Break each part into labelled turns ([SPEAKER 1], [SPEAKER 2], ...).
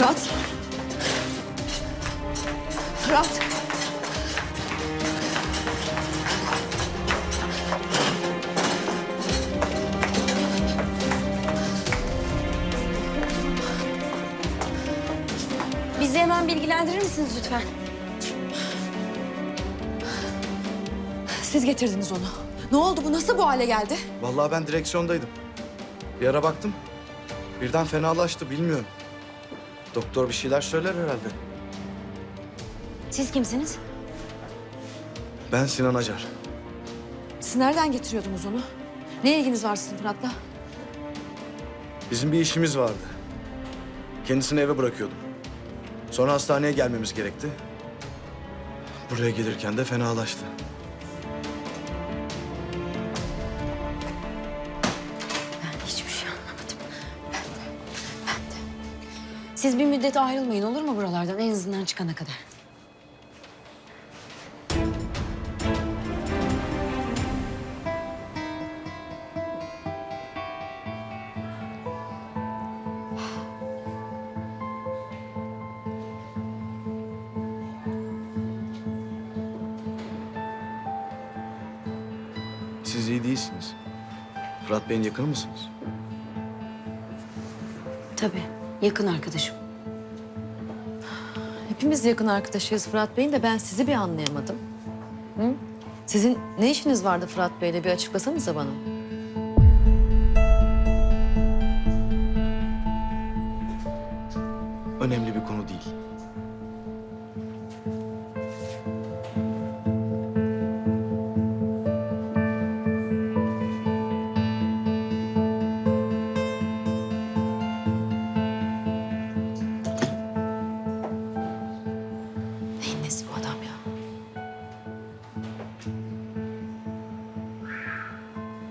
[SPEAKER 1] Fırat. Fırat.
[SPEAKER 2] Bizi hemen bilgilendirir misiniz lütfen?
[SPEAKER 1] Siz getirdiniz onu. Ne oldu bu? Nasıl bu hale geldi?
[SPEAKER 3] Vallahi ben direksiyondaydım. Bir ara baktım. Birden fenalaştı bilmiyorum. Doktor bir şeyler söyler herhalde.
[SPEAKER 2] Siz kimsiniz?
[SPEAKER 3] Ben Sinan Acar.
[SPEAKER 1] Siz nereden getiriyordunuz onu? Ne ilginiz var sizin Fırat'la?
[SPEAKER 3] Bizim bir işimiz vardı. Kendisini eve bırakıyordum. Sonra hastaneye gelmemiz gerekti. Buraya gelirken de fenalaştı.
[SPEAKER 2] Siz bir müddet ayrılmayın olur mu buralardan en azından çıkana kadar?
[SPEAKER 3] Siz iyi değilsiniz. Fırat Bey'in yakını mısınız?
[SPEAKER 2] Tabii. Yakın arkadaşım.
[SPEAKER 1] Hepimiz yakın arkadaşıyız Fırat Bey'in de ben sizi bir anlayamadım. Hı? Sizin ne işiniz vardı Fırat Bey'le bir açıklasanıza bana.
[SPEAKER 3] Önemli bir konu değil.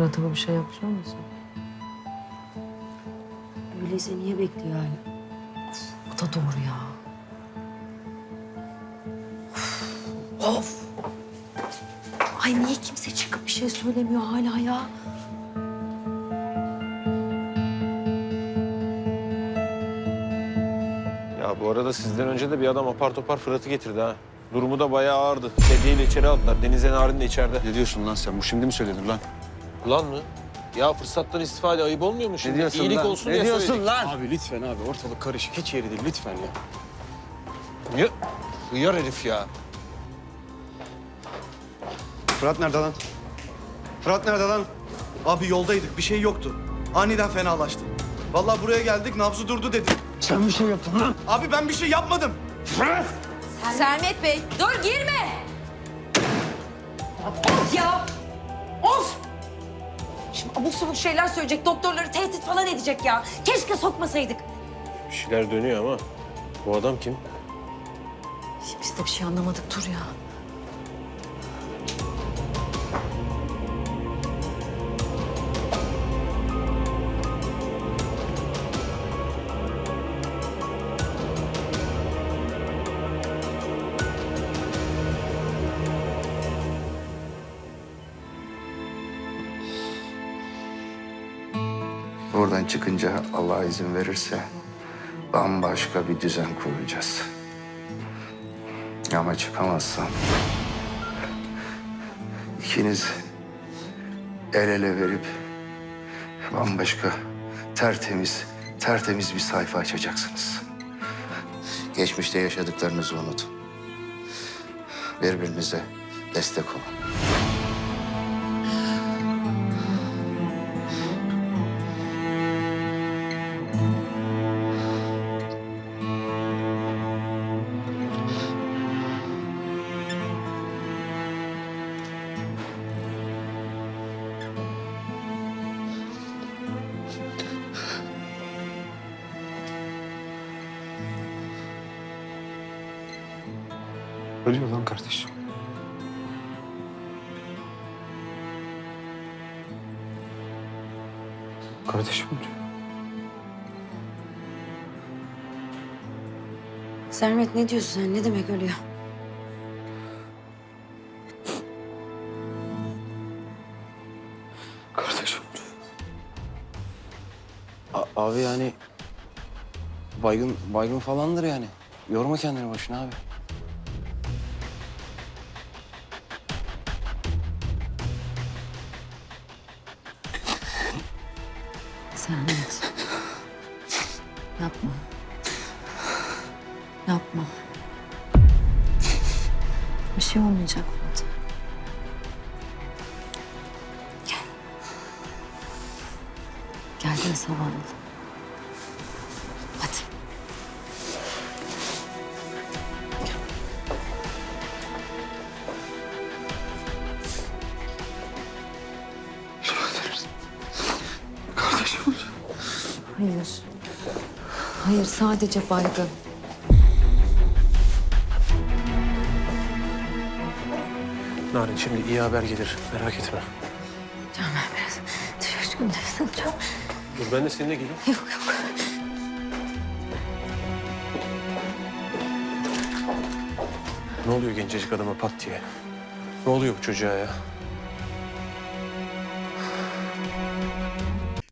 [SPEAKER 1] Fırat'a bir şey yapacak mısın?
[SPEAKER 2] Öyleyse niye bekliyor hala?
[SPEAKER 1] Bu da doğru ya.
[SPEAKER 2] Of! Ay niye kimse çıkıp bir şey söylemiyor hala ya?
[SPEAKER 4] Ya bu arada sizden önce de bir adam apar topar Fırat'ı getirdi ha. Durumu da bayağı ağırdı. Sedyeyle içeri aldılar. Denize Narin de içeride.
[SPEAKER 5] Ne diyorsun lan sen? Bu şimdi mi söyledin lan?
[SPEAKER 4] Lan mı? Ya fırsattan istifade ayıp olmuyor mu şimdi?
[SPEAKER 5] Ne diyorsun
[SPEAKER 4] İyilik
[SPEAKER 5] lan?
[SPEAKER 4] olsun
[SPEAKER 5] ne
[SPEAKER 4] diye
[SPEAKER 5] diyorsun
[SPEAKER 4] söyledik.
[SPEAKER 5] lan?
[SPEAKER 6] Abi lütfen abi ortalık karışık hiç yeri değil lütfen ya.
[SPEAKER 4] Ya, hıyar herif ya.
[SPEAKER 5] Fırat nerede lan? Fırat nerede lan?
[SPEAKER 3] Abi yoldaydık bir şey yoktu. Aniden fenalaştı. Vallahi buraya geldik nabzı durdu dedi.
[SPEAKER 5] Sen bir şey yaptın lan.
[SPEAKER 3] Abi ben bir şey yapmadım.
[SPEAKER 1] Sermet Bey.
[SPEAKER 2] Dur girme! Of ya! Of! Şimdi abuk sabuk şeyler söyleyecek, doktorları tehdit falan edecek ya. Keşke sokmasaydık.
[SPEAKER 4] Bir şeyler dönüyor ama bu adam kim?
[SPEAKER 1] Biz de bir şey anlamadık dur ya.
[SPEAKER 7] Buradan çıkınca Allah izin verirse bambaşka bir düzen kuracağız. Ama çıkamazsam ikiniz el ele verip bambaşka tertemiz, tertemiz bir sayfa açacaksınız. Geçmişte yaşadıklarınızı unutun. Birbirinize destek olun.
[SPEAKER 5] Ölüyor lan kardeşim. Kardeşim ölüyor.
[SPEAKER 2] Sermet ne diyorsun sen? Ne demek ölüyor?
[SPEAKER 5] Kardeşim ölüyor.
[SPEAKER 6] A- abi yani Baygın, baygın falandır yani. Yorma kendini boşuna abi.
[SPEAKER 1] Sermet. Yapma. Yapma. Bir şey olmayacak Fırat. Gel. Gel de sabahlayalım. Hayır. Hayır sadece baygın.
[SPEAKER 4] Narin şimdi iyi haber gelir. Merak etme.
[SPEAKER 1] Can ben biraz çıkayım nefes alacağım.
[SPEAKER 4] Dur ben de seninle geleyim.
[SPEAKER 1] Yok yok.
[SPEAKER 4] Ne oluyor gencecik adama pat diye? Ne oluyor bu çocuğa ya?